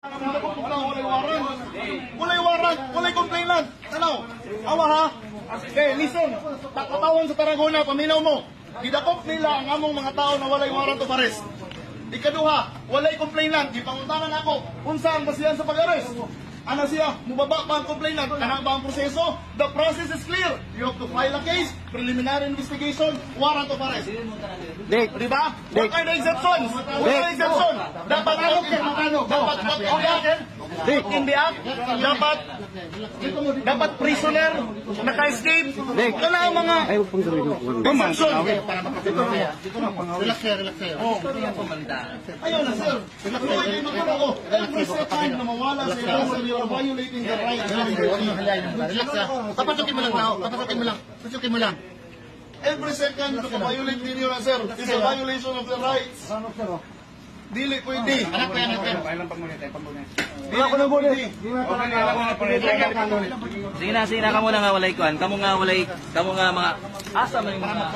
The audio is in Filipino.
Walay warrant. Walay warrant. Walay complainant. Ano? Awa ha? Okay, listen. Takatawan sa Tarragona, paminaw mo. Gidakop nila ang among mga tao na walay warrant of arrest. Ikaduha, walay complainant. Gipanguntanan ako. Unsa ang basihan sa pag-arrest? Ano siya? Mubaba pa ang complainant. Ano ba ang proseso? The process is clear. You have to file a case, preliminary investigation, warrant of arrest. Dick, Di ba? What are the exceptions? What are the exceptions? Dapat dapat dapat Dick. in the act, dapat dapat prisoner naka-escape. Kana ang mga ay huwag pong gawin ko. exception. Relax kayo, relax kayo. Ayun na sir. Magkano ko. Every second na mawala sa iyo, sir, you are violating the the Relax ka. Papasukin mo lang tao. Papasukin mo lang. Papasukin mo lang. Every second na violate ninyo na sir, is a violation of the rights. Dili pwede. Anak ko yan, anak ko yan. Wala ko na pwede. Sige na, sige na, kamo na nga walay kuan. Kamo nga walay, kamo nga mga asa man yung mga